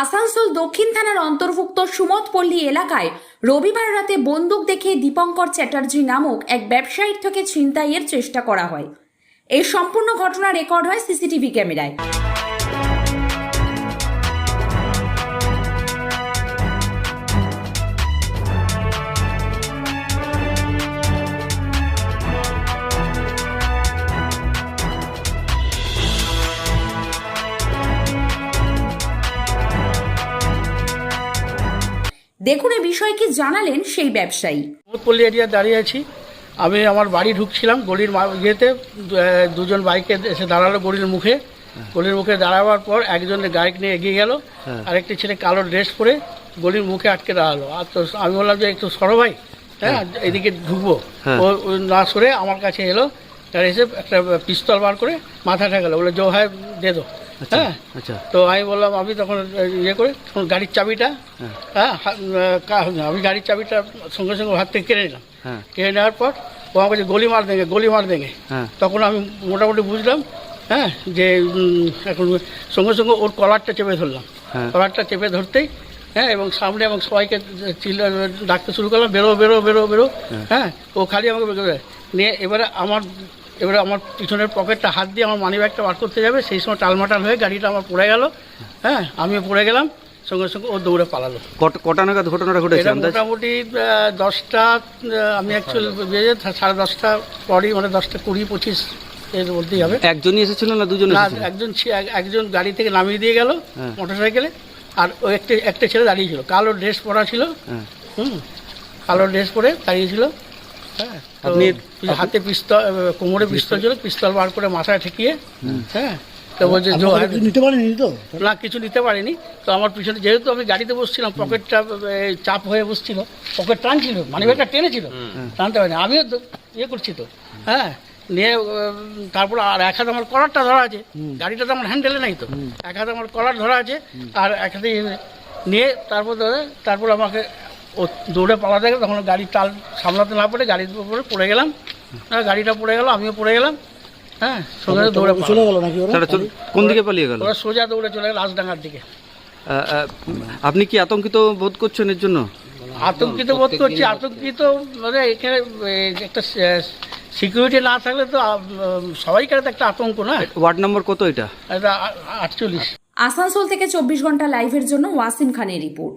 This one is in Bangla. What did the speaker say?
আসানসোল দক্ষিণ থানার অন্তর্ভুক্ত সুমতপল্লী এলাকায় রবিবার রাতে বন্দুক দেখে দীপঙ্কর চ্যাটার্জি নামক এক ব্যবসায়ীর থেকে ছিনতাইয়ের চেষ্টা করা হয়। এই সম্পূর্ণ ঘটনা রেকর্ড হয় সিসিটিভি ক্যামেরায়। দেখুন এই বিষয়ে কি জানালেন সেই ব্যবসায়ী। মোহাম্মদপল্লী এরিয়া দাঁড়িয়ে আছি। আমি আমার বাড়ি ঢুকছিলাম গলির ইয়েতে দুজন বাইকে এসে দাঁড়াল গলির মুখে। গলির মুখে দাঁড়াবার পর একজন বাইক নিয়ে এগিয়ে গেল। আরেকটি ছেলে কালো ড্রেস পরে গলির মুখে আটকে দাঁড়াল। আর তো আমি বললাম যে একটু সরো ভাই হ্যাঁ এদিকে ঢুকবো। ও ও না সরে আমার কাছে এলো। আর এসে একটা পিস্তল বার করে মাথা ঠেকালো। বলে জো হয় দে দো হ্যাঁ। আচ্ছা। তো আমি বললাম আমি তখন ইয়ে করে তখন গাড়ির চাবিটা হ্যাঁ। আমি গাড়ির চাবিটা সঙ্গে সঙ্গে হাত থেকে কেড়ে নিলাম। হ্যাঁ। কেড়ে নেওয়ার পর ও আমাকে গলি মার দেঙ্গে গলি মার দেঙ্গে হ্যাঁ। তখন আমি মোটামুটি বুঝলাম হ্যাঁ যে এখন সঙ্গে সঙ্গে ওর কলারটা চেপে ধরলাম। হ্যাঁ। কলারটা চেপে ধরতেই হ্যাঁ এবং সামনে এবং সবাইকে ডাকতে শুরু করলাম বেরো বেরো বেরো বেরো। হ্যাঁ। ও খালি আমাকে নিয়ে এবারে আমার এবারে আমার পিছনের পকেটটা হাত দিয়ে আমার মানি ব্যাগটা বার করতে যাবে সেই সময় টালমাটাল হয়ে গাড়িটা আমার পড়ে গেল। হ্যাঁ আমিও পড়ে গেলাম সঙ্গে সঙ্গে ও দৌড়ে পালালো। কট- নাগাদ ঘটনাটা ঘটেছে মোটামুটি দশটা আমি অ্যাকচুয়ালি বেজে সাড়ে দশটা পরই মানে দশটা কুড়ি পঁচিশ এর মধ্যেই হবে। একজনই এসেছিল না দুজন একজন একজন গাড়ি থেকে নামিয়ে দিয়ে গেল হ্যাঁ। মোটর সাইকেলে আর ও একটা একটা ছেলে দাঁড়িয়ে ছিল। কালো ড্রেস পরা ছিল হ্যাঁ। হুম কালো ড্রেস পরে দাঁড়িয়ে ছিল। হ্যাঁ আপনি- হাতে পিস্তল কোমরে পিস্তল ছিল পিস্তল বার করে মাথায় ঠেকিয়ে হ্যাঁ তো বলছে নিতে পারেনি তো? না কিছু নিতে পারিনি। তো আমার পিছনে যেহেতু আমি গাড়িতে বসছিলাম পকেটটা চাপ হয়ে বসছিল পকেট টানছিল মানে ব্যাগটা টেনেছিল টানতে পারিনি। আমিও তো ইয়ে করছি তো হ্যাঁ নিয়ে তারপর আর এক হাতে আমার কলারটা ধরা আছে গাড়িটা তো আমার হ্যান্ডেলে নাই তো। এক হাতে আমার কলার ধরা আছে আর এক হাতে নিয়ে তারপর ধরে তারপর আমাকে ও দৌড়ে পালাতে গেল তখন গাড়ির টাল সামলাতে না পারে গাড়ির উপরে পড়ে গেলাম। হ্যাঁ গাড়িটা পড়ে গেল আমিও পড়ে গেলাম। হ্যাঁ দৌড়ে চলে গেল নাকি ওরা? কোন দিকে পালিয়ে গেল? ওরা সোজা দৌড়ে চলে গেল রাজডাঙ্গার দিকে। আপনি কি আতঙ্কিত বোধ করছেন এর জন্য? আতঙ্কিত বোধ করছি আতঙ্কিত মানে এখানে একটা সিকিউরিটি না থাকলে তো সবাইকার তো একটা আতঙ্ক না? ওয়ার্ড নম্বর কত এটা? এটা আটচল্লিশ। আসানসোল থেকে চব্বিশ ঘণ্টা লাইভের জন্য ওয়াসিম খানের রিপোর্ট।